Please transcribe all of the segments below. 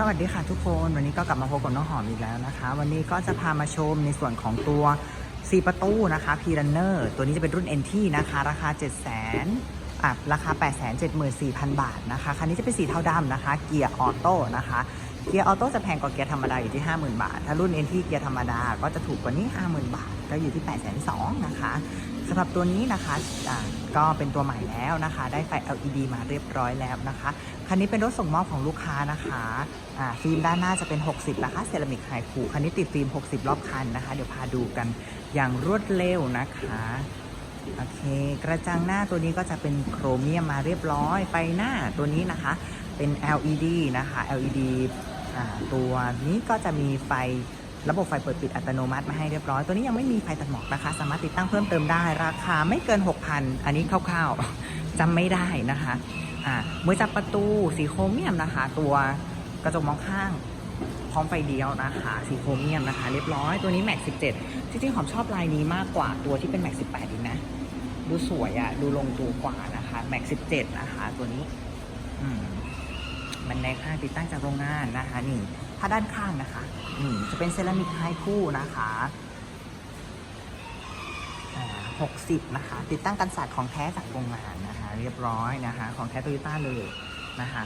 สวัสดีค่ะทุกคนวันนี้ก็กลับมาพบกับน้องหอมอีกแล้วนะคะ วันนี้ก็จะพามาชมในส่วนของตัว 4 ประตูนะคะ p r u n n e r ตัวนี้จะเป็นรุ่น NT นะคะ ราคา7 0 0 0 0 0อะราคา 8 7 4 0 0 0 บาทนะคะ คันนี้จะเป็นสีเทาดำนะคะ เกียร์ออโต้นะคะ เกียร์ออโต้จะแพงกว่าเกียร์ธรรมดาอยู่ที่ 50,000 บาท ถ้ารุ่น NT เกียร์ธรรมดาก็จะถูกกว่านี้ 50,000 บาท ก็อยู่ที่ 8 2 0 0 0นะคะ สำหรับตัวนี้นะคะะก็เป็นตัวใหม่แล้วนะคะ ได้ไฟ LED มาเรียบร้อยแล้วนะคะคันนี้เป็นรถส่งมอบของลูกค้านะคะฟิล์มด้านหน้าจะเป็น 60 นะคะเซรามิกไฮคูคันนี้ติดฟิล์ม 60 รอบคันนะคะ เดี๋ยวพาดูกันอย่างรวดเร็วนะคะโอเค กระจังหน้าตัวนี้ก็จะเป็นโครเมียมมาเรียบร้อยไฟหน้าตัวนี้นะคะ เป็น LED นะคะ LED ตัวนี้ก็จะมีไฟ ระบบไฟเปิดปิดอัตโนมัติมาให้เรียบร้อย ตัวนี้ยังไม่มีไฟตัดหมอกนะคะ สามารถติดตั้งเพิ่มเติมได้ ราคาไม่เกิน 6,000 อันนี้คร่าวๆจำไม่ได้นะคะอ่ามือจับประตูสีโครเมียมนะคะ ตัวกระจกมองข้างพร้อมไฟเดียวนะคะ สีโครเมียมนะคะ เรียบร้อยตัวนี้แม็ก17จริงๆหอมชอบลายนี้มากกว่าตัวที่เป็นแม็ก18อีกนะดูสวยอะดูลงตัวกว่านะคะแม็ก17นะคะ ตัวนี้อืมมันในข้างติดตั้งจากโรงงานนะคะนี่ถ้าด้านข้างนะคะ นี่จะเป็นเซรามิกไฮคู่นะคะอ่า60นะคะ ติดตั้งกันศาสตร์ของแท้จากโรงงานนะคะ เรียบร้อยนะคะ ของแท้โตโยต้าเลยนะคะ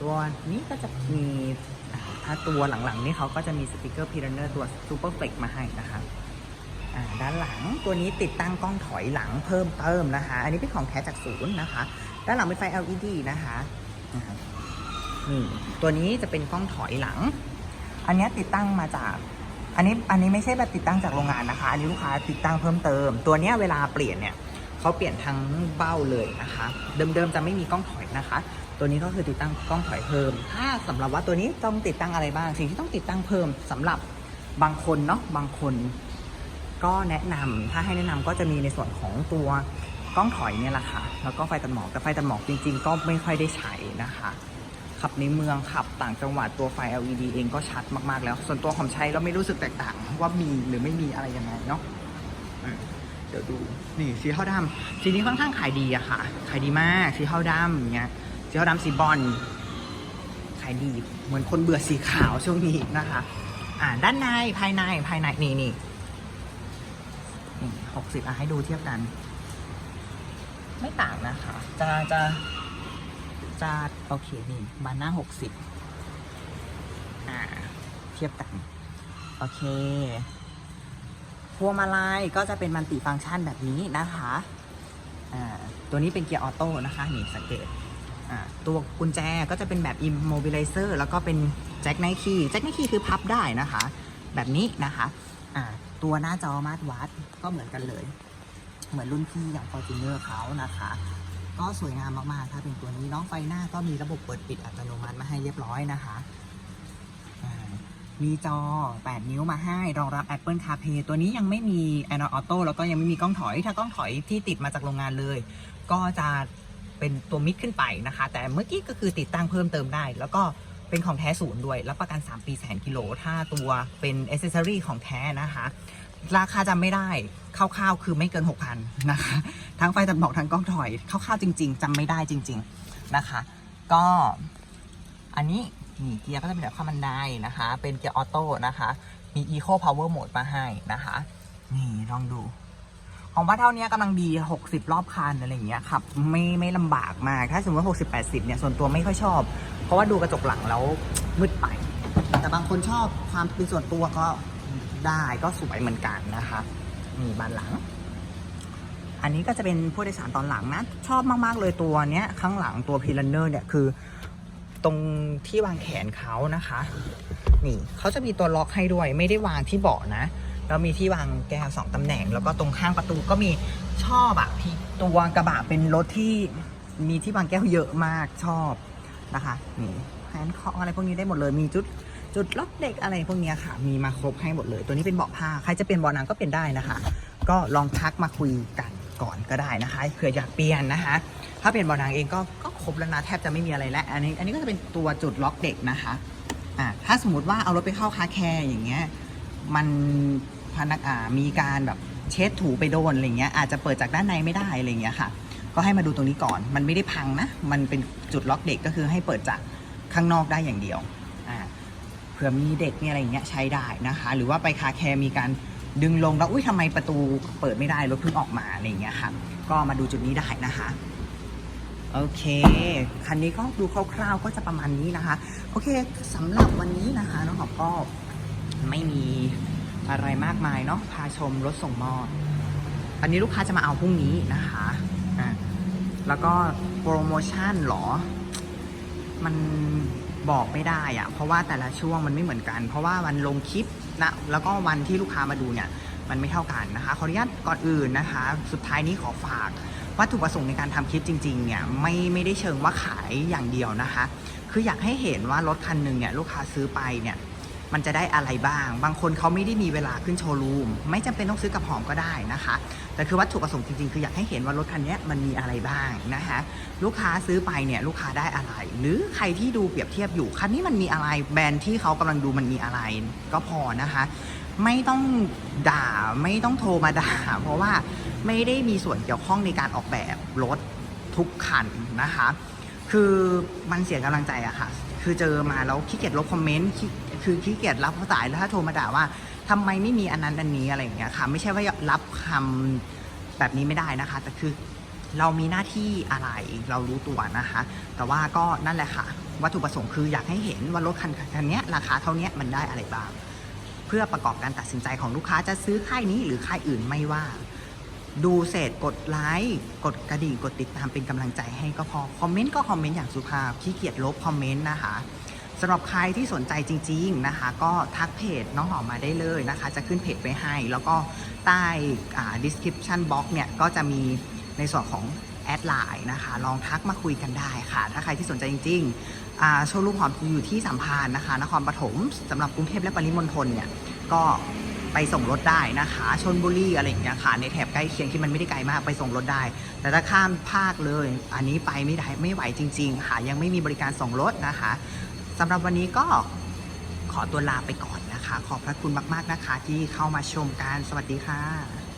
ตัวนี้ก็จะมีถ้าตัวหลังๆนี่เขาก็จะมีสติกเกอร์พีเรนเนอร์ตัวซูเปอร์เฟกมาให้นะคะด้านหลังตัวนี้ติดตั้งกล้องถอยหลังเพิ่มเติมนะคะ อันนี้เป็นของแท้จากศูนย์นะคะ ด้านหลังเป็นไฟ LED นะคะนี่ตัวนี้จะเป็นกล้องถอยหลัง อันนี้ติดตั้งมาจาก อันนี้อันนี้ไม่ใช่แบบติดตั้งจากโรงงานนะคะ อันนี้ลูกค้าติดตั้งเพิ่มเติม ตัวเนี้ยเวลาเปลี่ยนเนี่ยเขาเปลี่ยนทั้งเบ้าเลยนะคะ เดิมๆจะไม่มีกล้องถอยนะคะ ตัวนี้ก็คือติดตั้งกล้องถอยเพิ่ม ถ้าสำหรับว่าตัวนี้ต้องติดตั้งอะไรบ้าง สิ่งที่ต้องติดตั้งเพิ่มสำหรับบางคนเนาะบางคนก็แนะนำถ้าให้แนะนำก็จะมีในส่วนของตัวกล้องถอยเนี่ยแหละค่ะ แล้วก็ไฟตัดหมอกแต่ไฟตัดหมอกจริง ๆ ก็ไม่ค่อยได้ใช้นะคะ ขับในเมืองขับต่างจังหวัดตัวไฟ LED เองก็ชัดมากๆแล้ว ส่วนตัวผมใช้แล้วไม่รู้สึกแตกต่างว่ามีหรือไม่มีอะไรยังไงเนาะเดี๋ยวดูนี่สีเทาดำสีนี้ค่อนข้างขายดีอะค่ะ ขายดีมากสีเทาดำอย่างเงี้ยสีเทาดำสีบอลขายดีเหมือนคนเบื่อสีขาวช่วงนี้นะคะ อ่าด้านในภายในภายในนี่นี่หกสิบอะให้ดูเทียบกัน ไม่ต่างนะคะจะจะ จะโอเคนี่บานหน้าหกสิบอ่า เทียบกัน โอเคพวงมาลัยก็จะเป็นมันติฟังก์ชันแบบนี้นะคะอ่าตัวนี้เป็นเกียร์ออโต้นะคะนี่สังเกตอ่าตัวกุญแจก็จะเป็นแบบ immobilizer แล้วก็เป็นแจ็คไนคีแจ็คไนคีคือพับได้นะคะ แบบนี้นะคะอ่าตัวหน้าจอมาตรวัดก็เหมือนกันเลย เหมือนรุ่นพี่อย่าง Fortuner เขานะคะ ก็สวยงามมากๆ ถ้าเป็นตัวนี้น้องไฟหน้าก็มีระบบเปิดปิดอัตโนมัติมาให้เรียบร้อยนะคะมีจอ 8 นิ้วมาให้ รองรับ Apple CarPlay ตัวนี้ยังไม่มี Android Auto แล้วก็ยังไม่มีกล้องถอย ถ้ากล้องถอยที่ติดมาจากโรงงานเลย ก็จะเป็นตัวมิดขึ้นไปนะคะ แต่เมื่อกี้ก็คือติดตั้งเพิ่มเติมได้ แล้วก็เป็นของแท้ศูนย์ด้วย รับประกัน 3 ปีแสนกิโล ถ้าตัวเป็นอ c เซ s ซอรี่ของแท้นะคะ ราคาจำไม่ได้คร่าวๆคือไม่เกิน 6,000 นะคะ ทั้งไฟตัดหมอกทั้งกล้องถอยคร่าวๆจริง ๆจำไม่ได้จริง ๆนะคะ ก็อันนี้นี่เกียร์ก็จะเป็นแบบข้ามันได้นะคะ เป็นเกียร์ออโต้นะคะ มี Eco Power Mode มาให้นะคะ นี่ลองดู ของว่าเท่านี้กำลังดี 60 รอบคันอะไรอย่างเงี้ยครับไม่ไม่ลำบากมาก ถ้าสมมติว่า60 80 เนี่ย ส่วนตัวไม่ค่อยชอบ เพราะว่าดูกระจกหลังแล้วมืดไป แต่บางคนชอบความเป็นส่วนตัวก็ ได้ก็สวยเหมือนกันนะคะนี่บานหลัง อันนี้ก็จะเป็นผู้โดยสารตอนหลังนะ ชอบมาก ๆ เลยตัวเนี้ยข้างหลังตัวพีลันเนอร์เนี่ยคือ ตรงที่วางแขนเขานะคะ นี่เขาจะมีตัวล็อกให้ด้วย ไม่ได้วางที่เบาะนะแล้วมีที่วางแก้วสองตำแหน่ง แล้วก็ตรงข้างประตูก็มีชอบอะพี่ตัวกระบะเป็นรถที่มีที่วางแก้วเยอะมากชอบนะคะนี่แฮนด์คออะไรพวกนี้ได้หมดเลยมีจุด จุดล็อกเด็กอะไรพวกนี้ค่ะ มีมาครบให้หมดเลย ตัวนี้เป็นเบาะผ้าใครจะเปลี่ยนเบาะหนังก็เปลี่ยนได้นะคะ ก็ลองทักมาคุยกันก่อนก็ได้นะคะเผื่ออยากเปลี่ยนนะคะ ถ้าเปลี่ยนเบาะหนังเองก็ก็ครบแล้วนะแทบจะไม่มีอะไรแล้วอันนี้อันนี้ก็จะเป็นตัวจุดล็อกเด็กนะคะอ่าถ้าสมมติว่าเอารถไปเข้าคาแคร์อย่างเงี้ยมันพนักอ่ามีการแบบเช็ดถูไปโดนอะไรเงี้ยอาจจะเปิดจากด้านในไม่ได้อะไรเงี้ยค่ะ ก็ให้มาดูตรงนี้ก่อน มันไม่ได้พังนะ มันเป็นจุดล็อกเด็กก็คือให้เปิดจากข้างนอกได้อย่างเดียว เผื่อมีเด็กมีอะไรอย่างเงี้ยใช้ได้นะคะ หรือว่าไปคาแคร์มีการดึงลงแล้วอุ้ยทำไมประตูเปิดไม่ได้รถเพิ่งออกมาอะไรอย่างเงี้ยค่ะก็มาดูจุดนี้ได้นะคะโอเค คันนี้ก็ดูคร่าวๆก็จะประมาณนี้นะคะ โอเคสำหรับวันนี้นะคะน้องหอมก็ไม่มีอะไรมากมายเนาะพาชมรถส่งมอบอันนี้ลูกค้าจะมาเอาพรุ่งนี้นะคะอะแล้วก็โปรโมชั่นเหรอ มัน บอกไม่ได้อะเพราะว่าแต่ละช่วงมันไม่เหมือนกัน เพราะว่าวันลงคลิปนะแล้วก็วันที่ลูกค้ามาดูเนี่ยมันไม่เท่ากันนะคะขออนุญาตก่อนอื่นนะคะ สุดท้ายนี้ขอฝากวัตถุประสงค์ในการทำคลิปจริงๆเนี่ยไม่ไม่ได้เชิงว่าขายอย่างเดียวนะคะ คืออยากให้เห็นว่ารถคันหนึ่งเนี่ยลูกค้าซื้อไปเนี่ย มันจะได้อะไรบ้าง บางคนเขาไม่ได้มีเวลาขึ้นโชว์รูม ไม่จำเป็นต้องซื้อกับหอมก็ได้นะคะ แต่คือวัตถุประสงค์จริงๆ คืออยากให้เห็นว่ารถคันนี้มันมีอะไรบ้างนะคะลูกค้าซื้อไปเนี่ยลูกค้าได้อะไร หรือใครที่ดูเปรียบเทียบอยู่คันนี้มันมีอะไรแบรนด์ที่เขากำลังดูมันมีอะไร ก็พอนะคะ ไม่ต้องด่าไม่ต้องโทรมาด่า เพราะว่าไม่ได้มีส่วนเกี่ยวข้องในการออกแบบรถทุกคันนะคะ คือมันเสียกำลังใจอะค่ะ คือเจอมาแล้วขี้เกียจลบคอมเมนต์ คือขี้เกียจรับสายแล้วถ้าโทรมาด่าว่าทำไมไม่มีอันนั้นอันนี้อะไรอย่างเงี้ยค่ะ ไม่ใช่ว่ารับคำแบบนี้ไม่ได้นะคะ แต่คือเรามีหน้าที่อะไรเรารู้ตัวนะคะ แต่ว่าก็นั่นแหละค่ะ วัตถุประสงค์คืออยากให้เห็นว่ารถคันคันนี้ราคาเท่านี้มันได้อะไรบ้าง เพื่อประกอบการตัดสินใจของลูกค้าจะซื้อค่ายนี้หรือค่ายอื่นไม่ว่า ดูเสร็จกดไลค์กดกระดิ่งกดติดตามเป็นกำลังใจให้ก็พอ คอมเมนต์ก็คอมเมนต์อย่างสุภาพขี้เกียจลบคอมเมนต์นะคะ สำหรับใครที่สนใจจริง ๆนะคะ ก็ทักเพจน้องหอมมาได้เลยนะคะ จะขึ้นเพจไว้ให้ แล้วก็ใต้อ่า description box เนี่ยก็จะมีในส่วนของแอดไลน์นะคะ ลองทักมาคุยกันได้ค่ะ ถ้าใครที่สนใจจริงๆอาโชว์รูมหอมอยู่ที่สัมพันธ์นะคะ นครปฐมสำหรับกรุงเทพและปริมณฑลเนี่ยก็ไปส่งรถได้นะคะชนบุรีอะไรอย่างเงี้ยค่ะในแถบใกล้เคียงที่มันไม่ได้ไกลมากไปส่งรถได้ แต่ถ้าข้ามภาคเลย อันนี้ไปไม่ได้ไม่ไหวจริง ๆ ค่ะยังไม่มีบริการส่งรถนะคะ สำหรับวันนี้ก็ขอตัวลาไปก่อนนะคะ ขอบพระคุณมาก ๆ นะคะ ที่เข้ามาชมกัน สวัสดีค่ะ